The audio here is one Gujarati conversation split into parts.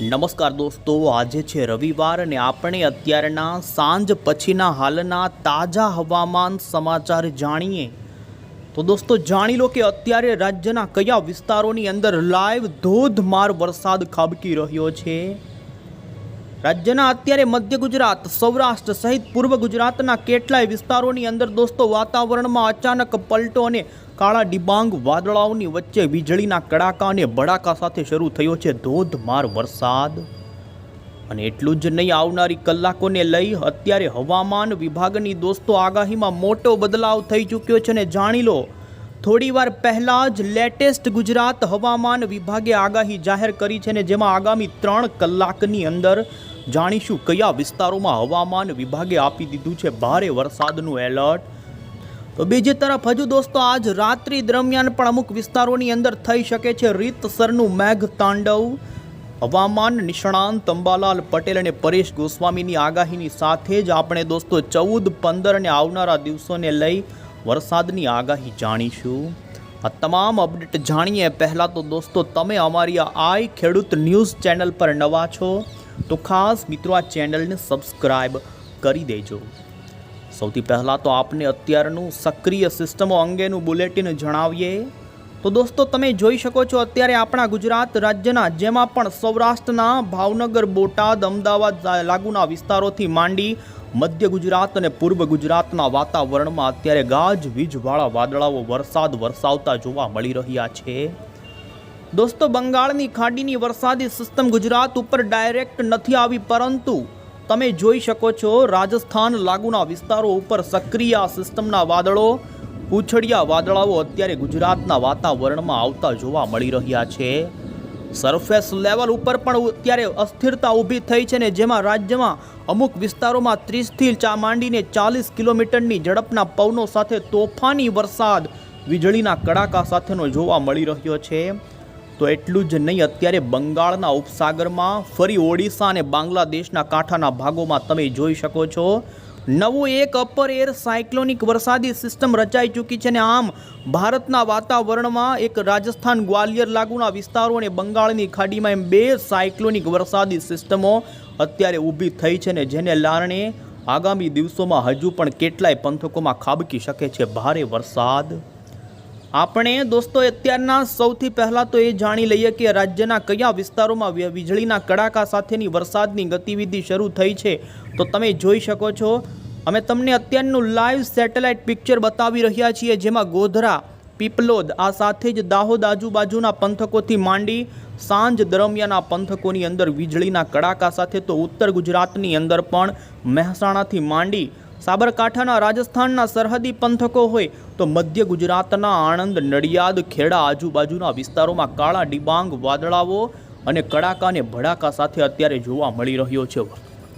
નમસ્કાર દોસ્તો, આજે છે રવિવાર અને આપણે અત્યારના સાંજ પછીના હાલના તાજા હવામાન સમાચાર જાણીએ. તો દોસ્તો, જાણી લો કે અત્યારે રાજ્યના કયા વિસ્તારોની અંદર લાઈવ ધોધમાર વરસાદ ખાબકી રહ્યો છે. રાજ્યના અત્યારે મધ્ય ગુજરાત, સૌરાષ્ટ્ર સહિત પૂર્વ ગુજરાતના કેટલાય વિસ્તારોની અંદર દોસ્તો, વાતાવરણમાં અચાનક પલટો અને કાળા ડિબાંગ વાદળાઓની વચ્ચે વીજળીના કડાકા અને ભડાકા સાથે શરૂ થયો છે ધોધમાર વરસાદ. અને એટલું જ નહીં, આવનારી કલાકોને લઈ અત્યારે હવામાન વિભાગની દોસ્તો, આગાહીમાં મોટો બદલાવ થઈ ચૂક્યો છે અને જાણી લો થોડીવાર પહેલાં જ લેટેસ્ટ ગુજરાત હવામાન વિભાગે આગાહી જાહેર કરી છે ને જેમાં આગામી ત્રણ કલાકની અંદર જાણીશું કયા વિસ્તારોમાં હવામાન વિભાગે આપી દીધું છે ભારે વરસાદનું એલર્ટ. તો બીજી તરફ હજુ દોસ્તો આજ રાત્રિ દરમિયાન પણ અમુક વિસ્તારોની અંદર થઈ શકે છે રીતસરનું મેઘ તાંડવ હવામાન નિષ્ણાંત અંબાલાલ પટેલ અને પરેશ ગોસ્વામીની આગાહીની સાથે જ આપણે દોસ્તો ચૌદ પંદર અને આવનારા દિવસોને લઈ વરસાદની આગાહી જાણીશું. આ તમામ અપડેટ જાણીએ. પહેલાં તો દોસ્તો, તમે અમારી આઈ ખેડૂત ન્યૂઝ ચેનલ પર નવા છો, તો ખાસ મિત્રો આ ચેનલને સબસ્ક્રાઈબ કરી દેજો. સૌથી પહેલાં તો આપને અત્યારનું સક્રિય સિસ્ટમો અંગેનું બુલેટિન જણાવીએ. તો દોસ્તો, તમે જોઈ શકો છો, અત્યારે આપણા ગુજરાત રાજ્યના, જેમાં પણ સૌરાષ્ટ્રના ભાવનગર, બોટાદ, અમદાવાદ લાગુના વિસ્તારોથી માંડી મધ્ય ગુજરાત અને પૂર્વ ગુજરાતના વાતાવરણમાં અત્યારે ગાજ, વીજવાળા વાદળાઓ વરસાદ વરસાવતા જોવા મળી રહ્યા છે. દોસ્તો, બંગાળની ખાડીની વરસાદી સિસ્ટમ ગુજરાત ઉપર ડાયરેક્ટ નથી આવી, પરંતુ તમે જોઈ શકો છો રાજસ્થાન લાગુના વિસ્તારો ઉપર સક્રિય સિસ્ટમના વાદળો ઉછળિયા વાદળાઓ અત્યારે ગુજરાતના વાતાવરણમાં આવતા જોવા મળી રહ્યા છે. સરફેસ લેવલ ઉપર પણ અત્યારે અસ્થિરતા ઊભી થઈ છે ને જેમાં રાજ્યમાં અમુક વિસ્તારોમાં ત્રીસથી ચા માંડીને ચાલીસ કિલોમીટરની ઝડપના પવનો સાથે તોફાની વરસાદ વીજળીના કડાકા સાથેનો જોવા મળી રહ્યો છે. તો એટલું જ નહીં, અત્યારે બંગાળના ઉપસાગરમાં ફરી ઓડિશા અને બાંગ્લાદેશના કાંઠાના ભાગોમાં તમે જોઈ શકો છો. નવું એક અપર એર સાયક્લોનિક વરસાદી સિસ્ટમ રચાઈ ચૂકી છે અને આમ ભારતના વાતાવરણમાં એક રાજસ્થાન ગ્વાલિયર લાગુના વિસ્તારો અને બંગાળની ખાડીમાં એમ બે સાયક્લોનિક વરસાદી સિસ્ટમો અત્યારે ઊભી થઈ છે ને જેને કારણે આગામી દિવસોમાં હજુ પણ કેટલાય પંથકોમાં ખાબકી શકે છે ભારે વરસાદ. આપણે દોસ્તો, અત્યારના સૌથી પહેલાં તો એ જાણી લઈએ કે રાજ્યના કયા વિસ્તારોમાં વીજળીના કડાકા સાથેની વરસાદની ગતિવિધિ શરૂ થઈ છે. તો તમે જોઈ શકો છો અમે તમને અત્યારનું લાઈવ સેટેલાઇટ પિક્ચર બતાવી રહ્યા છીએ, જેમાં ગોધરા, પીપલોદ, આ સાથે જ દાહોદ આજુબાજુના પંથકોથી માંડી સાંજ દરમિયાનના પંથકોની અંદર વીજળીના કડાકા સાથે તો ઉત્તર ગુજરાતની અંદર પણ મહેસાણાથી માંડી સાબરકાંઠાના, રાજસ્થાનના સરહદી પંથકો હોય તો મધ્ય ગુજરાતના, આણંદ, નડિયાદ, ખેડા આજુબાજુના વિસ્તારોમાં કાળા ડિબાંગ, વાદળાઓ અને કડાકા અને ભડાકા સાથે અત્યારે જોવા મળી રહ્યો છે.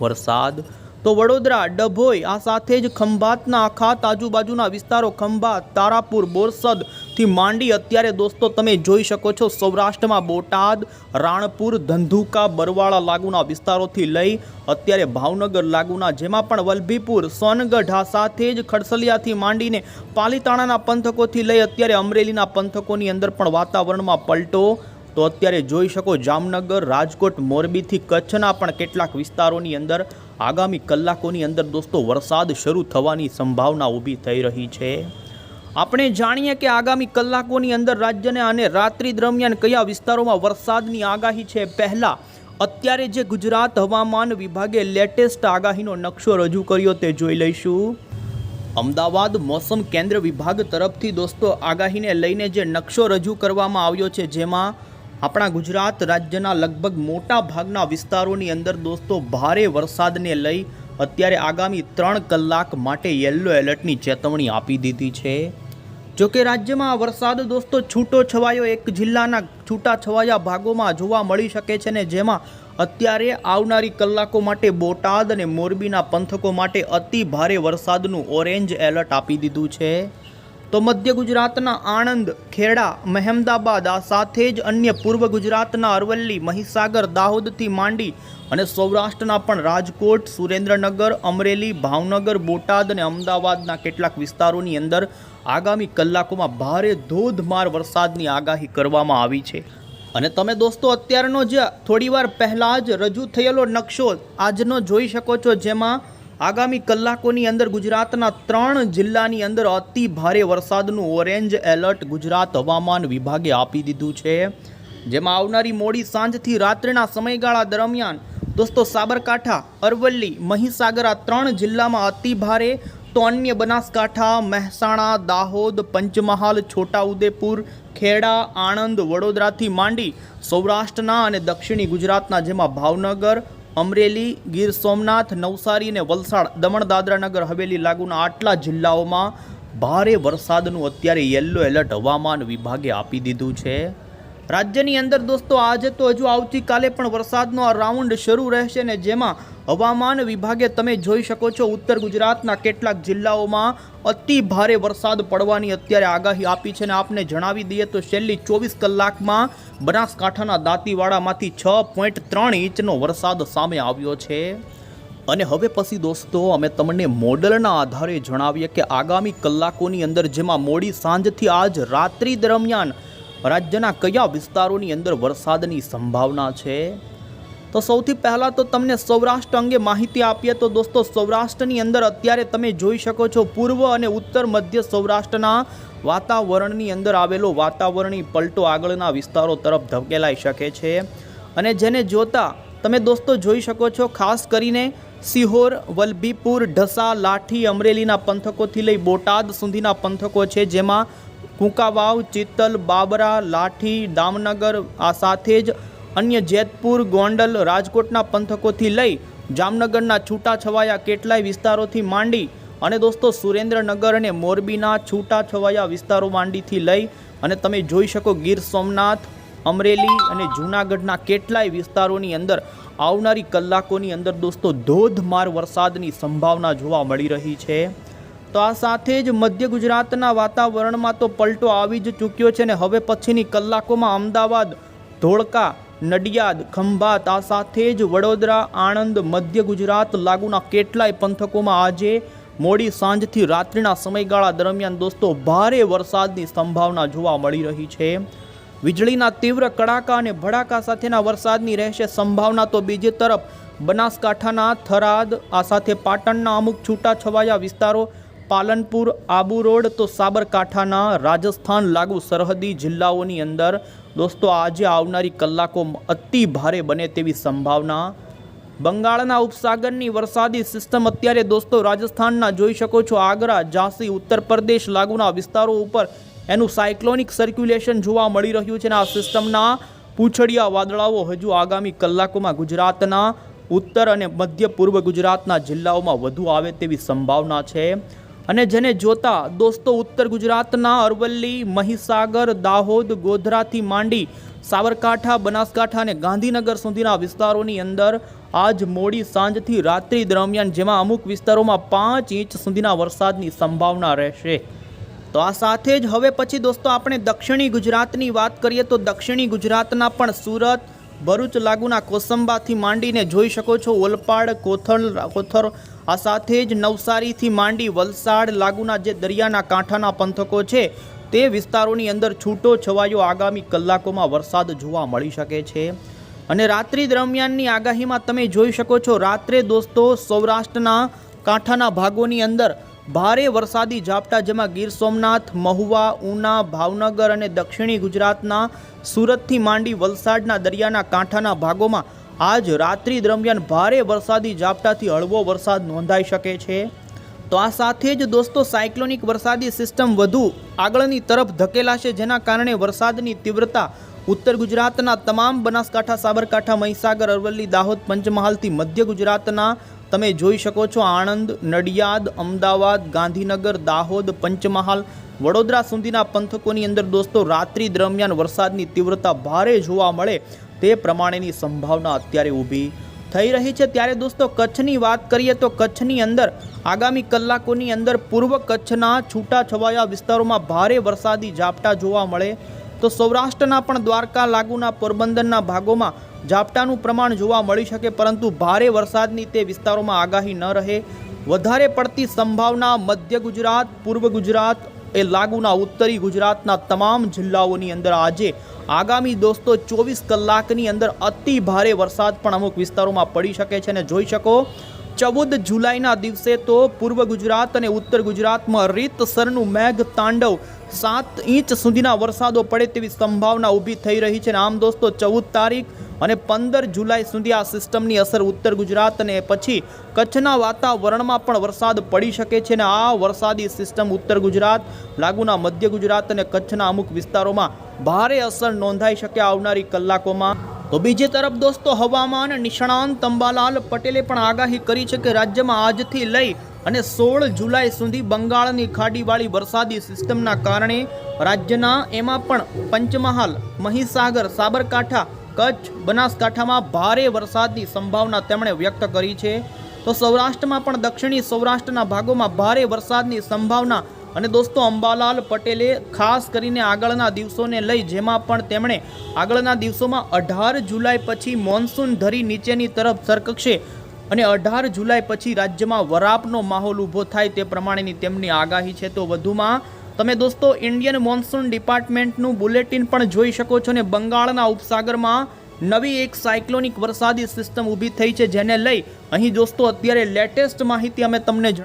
વરસાદ તો વડોદરા, ડભોઈ, આ સાથે જ ખંભાતના આખાત આજુબાજુના વિસ્તારો ખંભાત, તારાપુર બોરસદથી માંડી અત્યારે દોસ્તો તમે જોઈ શકો છો સૌરાષ્ટ્રમાં બોટાદ, રાણપુર, ધંધુકા, બરવાળા લાગુના વિસ્તારોથી લઈ અત્યારે ભાવનગર લાગુના, જેમાં પણ વલભીપુર, સોનગઢ, આ સાથે જ ખડસલિયાથી માંડીને પાલીતાણાના પંથકોથી લઈ અત્યારે અમરેલીના પંથકોની અંદર પણ વાતાવરણમાં પલટો. તો અત્યારે જોઈ શકો જામનગર, રાજકોટ, મોરબીથી કચ્છના પણ કેટલાક વિસ્તારોની અંદર આગામી કલાકોની અંદર દોસ્તો વરસાદ શરૂ થવાની સંભાવના ઊભી થઈ રહી છે. આપણે જાણીએ કે આગામી કલાકોની અંદર રાજ્યને અને રાત્રિ દરમિયાન કયા વિસ્તારોમાં વરસાદની આગાહી છે? પહેલાં, અત્યારે જે ગુજરાત હવામાન વિભાગે લેટેસ્ટ આગાહીનો નકશો રજૂ કર્યો તે જોઈ લઈશું. અમદાવાદ મોસમ કેન્દ્ર વિભાગ તરફથી દોસ્તો આગાહીને લઈને જે નકશો રજૂ કરવામાં આવ્યો છે, જેમાં આપણા ગુજરાત રાજ્યના લગભગ મોટા ભાગના વિસ્તારોની અંદર દોસ્તો, ભારે વરસાદને લઈ અત્યારે આગામી ત્રણ કલાક માટે યલો એલર્ટની ચેતવણી આપી દીધી છે. જોકે રાજ્યમાં વરસાદ દોસ્તો છૂટો છવાયો, એક જિલ્લાના છૂટા છવાયા ભાગોમાં જોવા મળી શકે છે ને જેમાં અત્યારે આવનારી કલાકો માટે બોટાદ અને મોરબીના પંથકો માટે અતિ ભારે વરસાદનું ઓરેન્જ એલર્ટ આપી દીધું છે. તો મધ્ય ગુજરાતના આણંદ, ખેડા, મહેમદાબાદ, આ સાથે જ અન્ય પૂર્વ ગુજરાતના અરવલ્લી, મહીસાગર, દાહોદથી માંડી અને સૌરાષ્ટ્રના પણ રાજકોટ, સુરેન્દ્રનગર, અમરેલી, ભાવનગર, બોટાદ અને અમદાવાદના કેટલાક વિસ્તારોની અંદર આગામી કલાકોમાં ભારે ધોધમાર વરસાદની આગાહી કરવામાં આવી છે. અને તમે દોસ્તો, અત્યારનો જે થોડીવાર પહેલાં જ રજૂ થયેલો નકશો, આજનો જોઈ શકો છો જેમાં આગામી કલાકોની અંદર ગુજરાતના ત્રણ જિલ્લાની અંદર અતિ ભારે વરસાદનું ઓરેન્જ એલર્ટ ગુજરાત હવામાન વિભાગે આપી દીધું છે. જેમાં આવનારી મોડી સાંજથી રાત્રિના સમયગાળા દરમિયાન દોસ્તો સાબરકાંઠા, અરવલ્લી, મહીસાગર આ ત્રણ જિલ્લામાં અતિ ભારે તો અન્ય બનાસકાંઠા, મહેસાણા, દાહોદ, પંચમહાલ, છોટાઉદેપુર, ખેડા, આણંદ, વડોદરાથી માંડી સૌરાષ્ટ્રના અને દક્ષિણી ગુજરાતના જેમાં ભાવનગર અમરેલી, ગીર સોમનાથ, નવસારી અને વલસાડ, દમણ દાદરા નગર હવેલી લાગુના આટલા જિલ્લાઓમાં ભારે વરસાદનું અત્યારે યલો એલર્ટ હવામાન વિભાગે આપી દીધું છે. રાજ્યની અંદર દોસ્તો, આજે તો હજુ આવતીકાલે પણ વરસાદનો આ રાઉન્ડ શરૂ રહેશે ને જેમાં હવામાન વિભાગે તમે જોઈ શકો છો, ઉત્તર ગુજરાતના કેટલાક જિલ્લાઓમાં અતિ ભારે વરસાદ પડવાની અત્યારે આગાહી આપી છે ને આપને જણાવી દઈએ તો છેલ્લી ચોવીસ કલાકમાં બનાસકાંઠાના દાંતીવાડામાંથી છ પોઈન્ટ ત્રણ ઇંચનો વરસાદ સામે આવ્યો છે. અને હવે પછી દોસ્તો, અમે તમને મોડલના આધારે જણાવીએ કે આગામી કલાકોની અંદર જેમાં મોડી સાંજથી આજ રાત્રિ દરમિયાન રાજ્યના કયા વિસ્તારોની અંદર વરસાદની સંભાવના છે? તો સૌથી પહેલાં તો તમને સૌરાષ્ટ્ર અંગે માહિતી આપીએ તો દોસ્તો, સૌરાષ્ટ્રની અંદર અત્યારે તમે જોઈ શકો છો પૂર્વ અને ઉત્તર મધ્ય સૌરાષ્ટ્રના વાતાવરણની અંદર આવેલો વાતાવરણી પલટો આગળના વિસ્તારો તરફ ધકેલાઈ શકે છે. અને જેને જોતા તમે દોસ્તો જોઈ શકો છો, ખાસ કરીને સિહોર, વલભીપુર, ઢસા, લાઠી, અમરેલીના પંથકોથી લઈ બોટાદ સુધીના પંથકો છે, જેમાં કુંકાવાવ, ચિત્તલ, બાબરા, લાઠી, દામનગર, આ સાથે જ અન્ય જેતપુર, ગોંડલ, રાજકોટના પંથકોથી લઈ જામનગરના છૂટાછવાયા કેટલાય વિસ્તારોથી માંડી અને દોસ્તો, સુરેન્દ્રનગર અને મોરબીના છૂટાછવાયા વિસ્તારો માંડીથી લઈ અને તમે જોઈ શકો ગીર સોમનાથ, અમરેલી અને જૂનાગઢના કેટલાય વિસ્તારોની અંદર આવનારી કલાકોની અંદર દોસ્તો, ધોધમાર વરસાદની સંભાવના જોવા મળી રહી છે. તો આ સાથે જ મધ્ય ગુજરાતના વાતાવરણમાં તો પલટો આવી જ ચૂક્યો છે ને હવે પછીની કલાકોમાં અમદાવાદ, ધોળકા, નડિયાદ, ખંભાત, આ સાથે જ વડોદરા, આણંદ, મધ્ય ગુજરાત લાગુના કેટલાય પંથકોમાં આજે મોડી સાંજથી રાત્રિના સમયગાળા દરમિયાન દોસ્તો, ભારે વરસાદની સંભાવના જોવા મળી રહી છે. વીજળીના તીવ્ર કડાકા અને ભડાકા સાથેના વરસાદની રહેશે સંભાવના તો બીજી તરફ બનાસકાંઠાના થરાદ, આ સાથે પાટણના અમુક છૂટાછવાયા વિસ્તારો, પાલનપુર, આબુ રોડ તો સાબરકાંઠાના રાજસ્થાન લાગુ સરહદી જિલ્લાઓની અંદર દોસ્તો, આજે આવનારી કલાકો અતિ ભારે બને તેવી સંભાવના બંગાળના ઉપસાગરની વરસાદી સિસ્ટમ અત્યારે દોસ્તો રાજસ્થાનના જોઈ શકો છો. આગ્રા, ઝાંસી, ઉત્તર પ્રદેશ લાગુના વિસ્તારો ઉપર એનું સાયક્લોનિક સર્ક્યુલેશન જોવા મળી રહ્યું છે અને આ સિસ્ટમના પૂંછડિયા વાદળાઓ હજુ આગામી કલાકોમાં ગુજરાતના ઉત્તર અને મધ્ય પૂર્વ ગુજરાતના જિલ્લાઓમાં વધુ આવે તેવી સંભાવના છે. અને જેને જોતા દોસ્તો ઉત્તર ગુજરાતના અરવલ્લી, મહીસાગર, દાહોદ, ગોધરાથી માંડી સાબરકાંઠા, બનાસકાંઠા અને ગાંધીનગર સુધીના વિસ્તારોની અંદર આજ મોડી સાંજથી રાત્રિ દરમિયાન જેમાં અમુક વિસ્તારોમાં પાંચ ઇંચ સુધીના વરસાદની સંભાવના રહેશે. તો આ સાથે જ હવે પછી દોસ્તો આપણે દક્ષિણી ગુજરાતની વાત કરીએ તો દક્ષિણી ગુજરાતના પણ સુરત, ભરૂચ લાગુના કોસંબાથી માંડીને જોઈ શકો છો ઓલપાડ, કોથળ, કોથર, આ સાથે જ નવસારીથી માંડી વલસાડ લાગુના જે દરિયાના કાંઠાના પંથકો છે તે વિસ્તારોની અંદર છૂટો છવાયો આગામી કલાકોમાં વરસાદ જોવા મળી શકે છે. અને રાત્રિ દરમિયાનની આગાહીમાં તમે જોઈ શકો છો, રાત્રે દોસ્તો સૌરાષ્ટ્રના કાંઠાના ભાગોની અંદર ભારે વરસાદી ઝાપટા જેમાં ગીર સોમનાથ, મહુવા, ઉના, ભાવનગર અને દક્ષિણી ગુજરાતના સુરતથી માંડી વલસાડના દરિયાના કાંઠાના ભાગોમાં આજ રાત્રિ દરમિયાન ભારે વરસાદી ઝાપટાથી હળવો વરસાદ નોંધાઈ શકે છે. તો આ સાથે જ દોસ્તો સાયક્લોનિક વરસાદી સિસ્ટમ વધુ આગળની તરફ ધકેલાશે, જેના કારણે વરસાદની તીવ્રતા ઉત્તર ગુજરાતના તમામ બનાસકાંઠા, સાબરકાંઠા, મહીસાગર, અરવલ્લી, દાહોદ, પંચમહાલથી મધ્ય ગુજરાતના તમે જોઈ શકો છો આણંદ, નડિયાદ, અમદાવાદ, ગાંધીનગર, દાહોદ, પંચમહાલ, વડોદરા સુધીના પંથકોની અંદર દોસ્તો રાત્રિ દરમિયાન વરસાદની તીવ્રતા ભારે જોવા મળે તે પ્રમાણેની સંભાવના અત્યારે ઊભી થઈ રહી છે. ત્યારે દોસ્તો કચ્છની વાત કરીએ તો કચ્છની અંદર આગામી કલાકોની અંદર પૂર્વ કચ્છના છૂટાછવાયા વિસ્તારોમાં ભારે વરસાદી ઝાપટા જોવા મળે તો સૌરાષ્ટ્રના પણ દ્વારકા લાગુના પોરબંદરના ભાગોમાં ઝાપટાનું પ્રમાણ જોવા મળી શકે, પરંતુ ભારે વરસાદની તે વિસ્તારોમાં આગાહી ન રહે. વધારે પડતી સંભાવના મધ્ય ગુજરાત, પૂર્વ ગુજરાત એ લાગુના ઉત્તરી ગુજરાતના તમામ જિલ્લાઓની અંદર આજે આગામી દોસ્તો ચોવીસ કલાકની અંદર અતિ ભારે વરસાદ પણ અમુક વિસ્તારોમાં પડી શકે છે અને જોઈ શકો, ચૌદ જુલાઈના દિવસે તો પૂર્વ ગુજરાત અને ઉત્તર ગુજરાતમાં રીતસરનું મેઘ તાંડવ સાત ઇંચ સુધીના વરસાદો પડે તેવી સંભાવના ઊભી થઈ રહી છે. અને આમ દોસ્તો, ચૌદ તારીખ અને પંદર જુલાઈ સુધી આ સિસ્ટમની અસર ઉત્તર ગુજરાત અને પછી કચ્છના વાતાવરણમાં પણ વરસાદ પડી શકે છે. અને આ વરસાદી સિસ્ટમ ઉત્તર ગુજરાત, લાગુના મધ્ય ગુજરાત અને કચ્છના અમુક વિસ્તારોમાં ભારે અસર નોંધાઈ શકે આવનારી કલાકોમાં. તો બીજી તરફ દોસ્તો, હવામાન નિષ્ણાંત અંબાલાલ પટેલે પણ આગાહી કરી છે કે રાજ્યમાં આજથી લઈ અને સોળ જુલાઈ સુધી બંગાળની ખાડીવાળી વરસાદી સિસ્ટમના કારણે રાજ્યના એમાં પણ પંચમહાલ, મહીસાગર, સાબરકાંઠા, કચ્છ, બનાસકાંઠામાં ભારે વરસાદની સંભાવના તેમણે વ્યક્ત કરી છે. તો સૌરાષ્ટ્રમાં પણ દક્ષિણી સૌરાષ્ટ્રના ભાગોમાં ભારે વરસાદની સંભાવના અને દોસ્તો અંબાલાલ પટેલે ખાસ કરીને આગળના દિવસોને લઈ જેમાં પણ તેમણે આગળના દિવસોમાં અઢાર જુલાઈ પછી મોન્સૂન ધરી નીચેની તરફ સરકશે અને અઢાર જુલાઈ પછી રાજ્યમાં વરાપનો માહોલ ઊભો થાય તે પ્રમાણેની તેમની આગાહી છે. તો વધુમાં, તમે દોસ્તો ઇન્ડિયન મોન્સૂન ડિપાર્ટમેન્ટનું બુલેટિન પણ જોઈ શકો છો ને બંગાળના ઉપસાગરમાં નવી એક સાયક્લોનિક વરસાદી સિસ્ટમ ઊભી થઈ છે, જેને લઈ અહીં દોસ્તો અત્યારે લેટેસ્ટ માહિતી અમે તમને